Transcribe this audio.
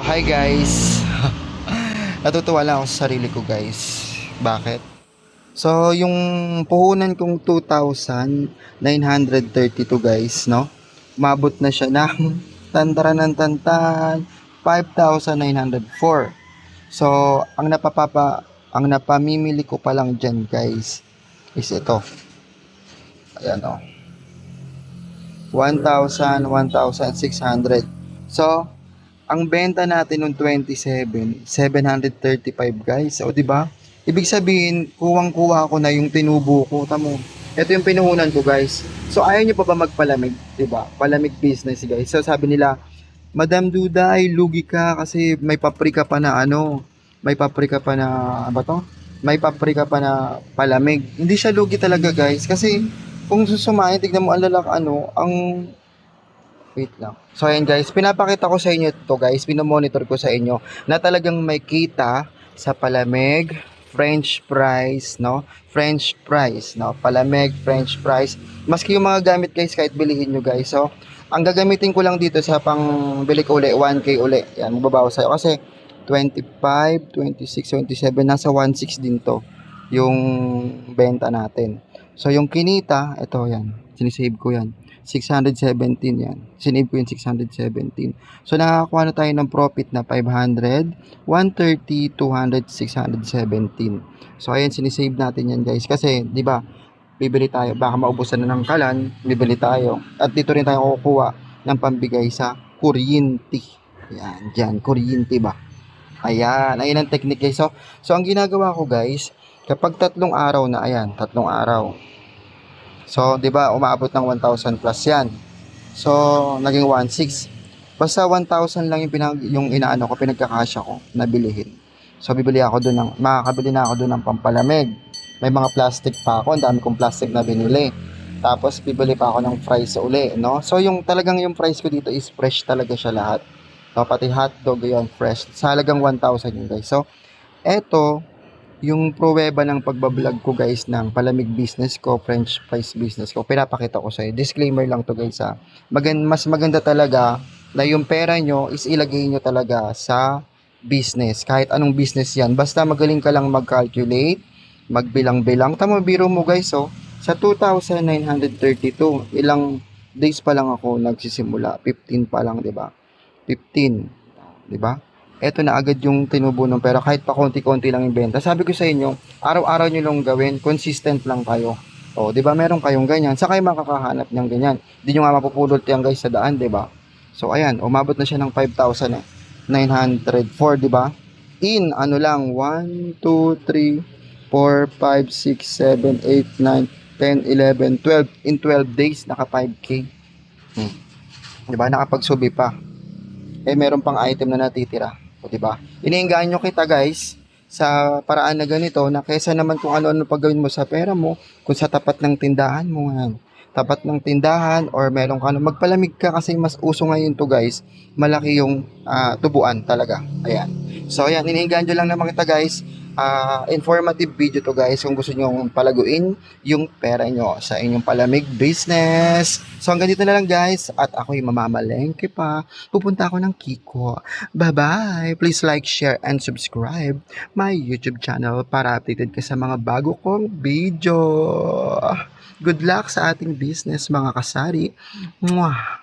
Hi guys! Natutuwa lang ako sa sarili ko guys. Bakit? So, yung puhunan kong 2,932 guys, no? Umabot na siya ng tantara ng tantan 5,904. So, ang napapapa ang napamimili ko pa lang dyan guys is ito. Ayan o. 1,000, 1,600. So, ang benta natin nung 27, 735 guys. O, di ba? Ibig sabihin, kuwang-kuha ko na yung tinubo ko. Tamo. Ito yung pinuhunan ko guys. So, ayaw nyo pa ba magpalamig? Ba? Palamig business guys. So, sabi nila, Madam Duday, lugi ka kasi may paprika pa na ano, may paprika pa na, ano ba to? May paprika pa na palamig. Hindi siya lugi talaga guys kasi kung susumayin, tignan mo ang lalak ano, ang Wait lang. So ayan guys, pinapakita ko sa inyo to guys, pinomonitor ko sa inyo na talagang may kita sa palamig, french fries, no? French fries, no? Palamig, french fries. Maski yung mga gamit guys, kahit bilihin nyo guys. So, ang gagamitin ko lang dito sa pang bili ko uli, 1K uli. Yan, magbabawas sa'yo. Kasi 25, 26, 27, nasa 1.6 din to yung benta natin. So, yung kinita, ito yan. Sinisave ko yan. 617 yan. Sinave ko yung 617. So, nakakakuha na tayo ng profit na 500, 130, 200, 617. So, ayan, sinisave natin yan guys. Kasi, di ba, bibili tayo. Baka maubusan na ng kalan, bibili tayo. At dito rin tayo kukuha ng pambigay sa kuryente. Yan, dyan, kuryente ba? Ayan, ayan ang technique guys. So, so ang ginagawa ko guys, kapag tatlong araw na, ayan, tatlong araw. So, 'di ba, umaabot ng 1,000 plus 'yan. So, naging 1,600. Basta 1,000 lang yung pinag yung inaano ko, pinagkakasya ko na bilihin. So, bibili ako doon ng makakabili na ako doon ng pampalamig. May mga plastic pa ako, ang dami kong plastic na binili. Tapos bibili pa ako ng fries uli, no? So, yung talagang yung fries ko dito is fresh talaga siya lahat. No, pati hotdog yun, fresh. Sa halagang 1,000 yun, guys. So, eto, yung pruweba ng pagbablog ko guys ng palamig business ko, french fries business ko, pinapakita ko sa'yo. Disclaimer lang to guys ha. Magan, mas maganda talaga na yung pera nyo is ilagay nyo talaga sa business. Kahit anong business yan. Basta magaling ka lang mag-calculate, magbilang-bilang. Tama, biro mo guys oh. Sa 2,932, ilang days pa lang ako nagsisimula. 15 pa lang, di ba? 15. Di ba? Eto na agad yung tinubo ng pera kahit pa konti-konti lang yung benta. Sabi ko sa inyo, araw-araw nyo lang gawin, consistent lang kayo. O, di ba meron kayong ganyan? Sa kayo makakahanap ng ganyan. Hindi nyo nga mapupulot yan guys sa daan, di ba? So, ayan, umabot na siya ng 5,000 eh. 904, di ba? In, ano lang, 1, 2, 3, 4, 5, 6, 7, 8, 9, 10, 11, 12. In 12 days, naka 5K. Hmm. Di ba? Nakapagsubi pa. Eh, meron pang item na natitira. O, di ba? Iniinganyo kita, guys, sa paraan na ganito na kaysa naman kung ano-ano pagawin mo sa pera mo, kung sa tapat ng tindahan mo, yan. Tapat ng tindahan or meron ka ano, magpalamig ka kasi mas uso ngayon to guys. Malaki yung ah, tubuan talaga. Ayan. So, ayan, iniinganyo lang naman kita, guys. Ah, informative video to guys kung gusto nyo palaguin yung pera nyo sa inyong palamig business. So hanggang dito na lang guys at ako'y mamamalengke pa. Pupunta ako ng Kiko. Bye-bye! Please like, share, and subscribe my YouTube channel para updated ka sa mga bago kong video. Good luck sa ating business mga kasari. Mwah!